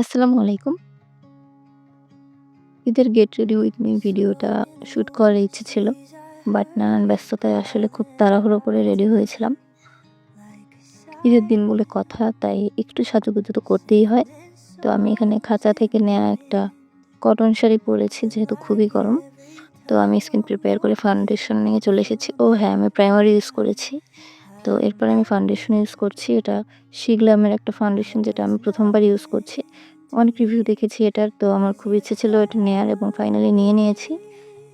আসসালামু আলাইকুম। ঈদের গেট রেডি উইথ মি ভিডিওটা শ্যুট করার ইচ্ছে ছিল। বাট নানান ব্যস্ততায় আসলে খুব তাড়াহুড়ো করে রেডি হয়েছিলাম। ঈদের দিন বলে কথা তাই একটু সাজুগুজু তো করতেই হয়। তো আমি এখানে খাঁচা থেকে নেয়া একটা কটন শাড়ি পরেছি যেহেতু খুবই গরম। তো আমি স্কিন প্রিপেয়ার করে ফাউন্ডেশন নিয়ে চলে এসেছি। ও হ্যাঁ, আমি প্রাইমারি ইউজ করেছি। তো এরপর আমি ফাউন্ডেশন ইউজ করছি। এটা শিগ্লামের একটা ফাউন্ডেশন যেটা আমি প্রথমবার ইউজ করছি। অনেক রিভিউ দেখেছি এটার, তো আমার খুব ইচ্ছে ছিল এটা নেয়ার এবং ফাইনালি নিয়ে নিয়েছি।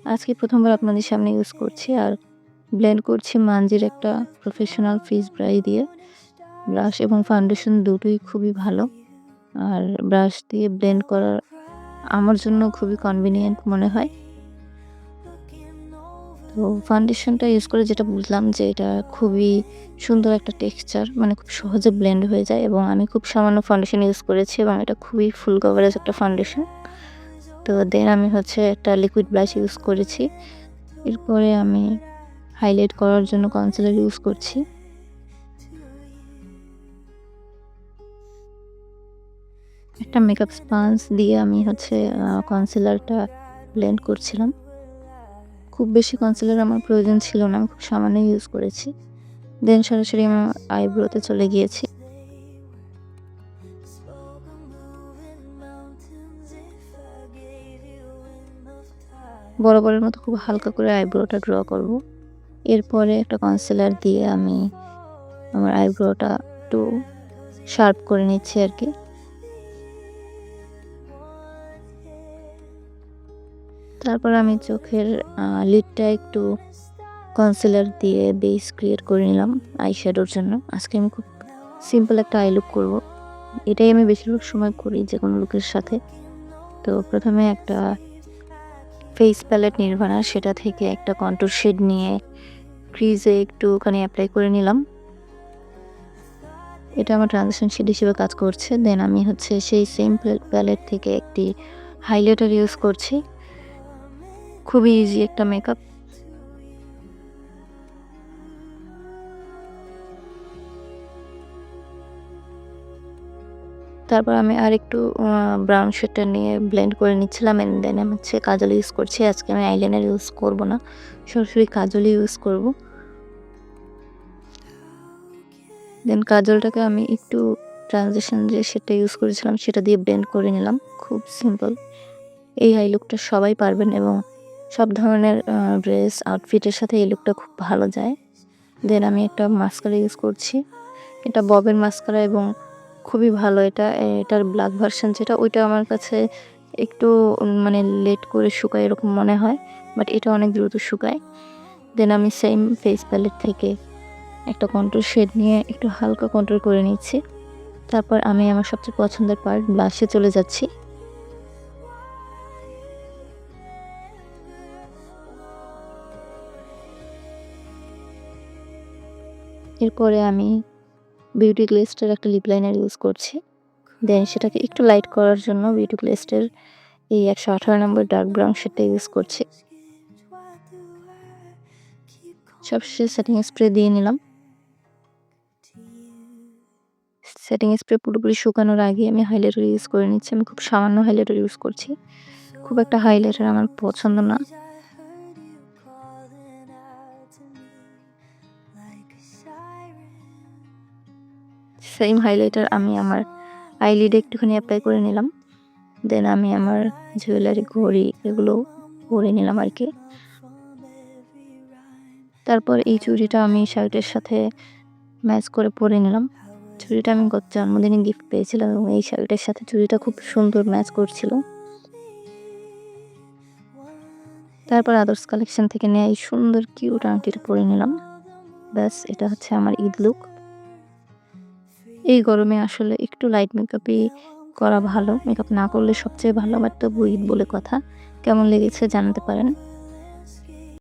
আজকে প্রথমবার আপনাদের সামনে ইউজ করছি আর ব্লেন্ড করছি মানজির একটা প্রফেশনাল ফ্রিজ ব্রাশ দিয়ে। ব্রাশ এবং ফাউন্ডেশন দুটোই খুবই ভালো। আর ব্রাশ দিয়ে ব্লেন্ড করার আমার জন্য খুবই কনভিনিয়েন্ট মনে হয়। তো ফাউন্ডেশনটা ইউজ করে যেটা বুঝলাম যে এটা খুবই সুন্দর একটা টেক্সচার মানে খুব সহজে ব্লেন্ড হয়ে যায় এবং আমি খুব সামান্য ফাউন্ডেশন ইউজ করেছি এবং এটা খুবই ফুল কভারেজ একটা ফাউন্ডেশন তো দেন আমি হচ্ছে একটা লিকুইড ব্রাশ ইউজ করেছি। এরপরে আমি হাইলাইট করার জন্য কনসিলার ইউজ করছি। একটা মেকআপ স্পাঞ্জ দিয়ে আমি হচ্ছে কনসিলারটা ব্লেন্ড করছিলাম। খুব বেশি কনসিলার আমার প্রয়োজন ছিল না, আমি খুব সামান্য ইউজ করেছি। দেন সরাসরি আমার আইব্রোতে চলে গিয়েছি। বরাবরের মতো খুব হালকা করে আইব্রোটা ড্র করব। এরপরে একটা কনসিলার দিয়ে আমি আমার আইব্রোটা একটু শার্প করে নিচ্ছি আর কি। তারপর আমি চোখের লিডটা একটু কনসিলার দিয়ে বেস ক্রিয়েট করে নিলাম আই শ্যাডোর জন্য। আজকে আমি খুব সিম্পল একটা আই লুক করব। এটাই আমি বেশিরভাগ সময় করি যে কোনো লুকের সাথে। তো প্রথমে একটা ফেস প্যালেট নির্ভানা সেটা থেকে একটা কন্ট্রোল শেড নিয়ে ক্রিজে একটুখানি অ্যাপ্লাই করে নিলাম। এটা আমার ট্রানজেকশন শেড হিসেবে কাজ করছে। দেন আমি হচ্ছে সেই সেম প্যালেট থেকে একটি হাইলাইটার ইউজ করছি। খুবই ইজি একটা মেকআপ তারপর আমি আর একটু ব্রাউন শেডটা নিয়ে ব্লেন্ড করে নিচ্ছিলাম এন্ড দেন আমি হচ্ছে কাজল ইউজ করছি। আজকে আমি আইলাইনার ইউজ করব না, সরাসরি কাজলই ইউজ করব। দেন কাজলটাকে আমি একটু ট্রানজেকশন যে সেটা ইউজ করেছিলাম, সেটা দিয়ে ব্লেন্ড করে নিলাম। খুব সিম্পল এই আই লুকটা সবাই পারবেন এবং সব ধরনের ড্রেস আউটফিটের সাথে এই লুকটা খুব ভালো যায়। দেন আমি একটা মাস্কারা ইউজ করছি। এটা ববের মাস্কারা এবং খুবই ভালো। এটা, এটার ব্ল্যাক ভার্সন যেটা, ওইটা আমার কাছে একটু মানে লেট করে শুকায় এরকম মনে হয় বাট এটা অনেক দ্রুত শুকায়। দেন আমি সেম ফেস প্যালেট থেকে একটা কন্ট্রোল শেড নিয়ে একটু হালকা কন্ট্রোল করে নিচ্ছি। তারপর আমি আমার সবচেয়ে পছন্দের পার্ট ব্লাশে চলে যাচ্ছি। এরপরে আমি বিউটি গ্লেস্টের একটা লিপ লাইনার ইউজ করছি। দেন সেটাকে একটু লাইট করার জন্য বিউটি গ্লেস্টের এই একশো আঠারো নম্বর ডার্ক ব্রাউন শেডটা ইউজ করছি। সবশেষে সেটিং স্প্রে দিয়ে নিলাম। সেটিং স্প্রে পুরোপুরি শুকানোর আগে আমি হাইলাইটার ইউজ করে নিচ্ছি। আমি খুব সামান্য হাইলাইটার ইউজ করছি। খুব একটা হাইলাইটার আমার পছন্দ না। সেম হাইলাইটার আমি আমার আইলিডে একটুখানি অ্যাপ্লাই করে নিলাম। দেন আমি আমার জুয়েলারি ঘড়ি এগুলো পরে নিলাম আর কি। তারপর এই চুড়িটা আমি শার্টের সাথে ম্যাচ করে পরে নিলাম। চুড়িটা আমি গত জন্মদিনে গিফট পেয়েছিলাম এবং এই শার্টের সাথে চুড়িটা খুব সুন্দর ম্যাচ করছিল। তারপর আদার্স কালেকশন থেকে নেওয়া এই সুন্দর কিউট আংটিটা পরে নিলাম। ব্যাস, এটা হচ্ছে আমার ঈদ লুক এই গরমে আসলে একটু লাইট মেকআপই করা ভালো। মেকআপ না করলে সবচেয়ে ভালো আমার তো ঈদ বলে কথা। কেমন লেগেছে জানাতে পারেন?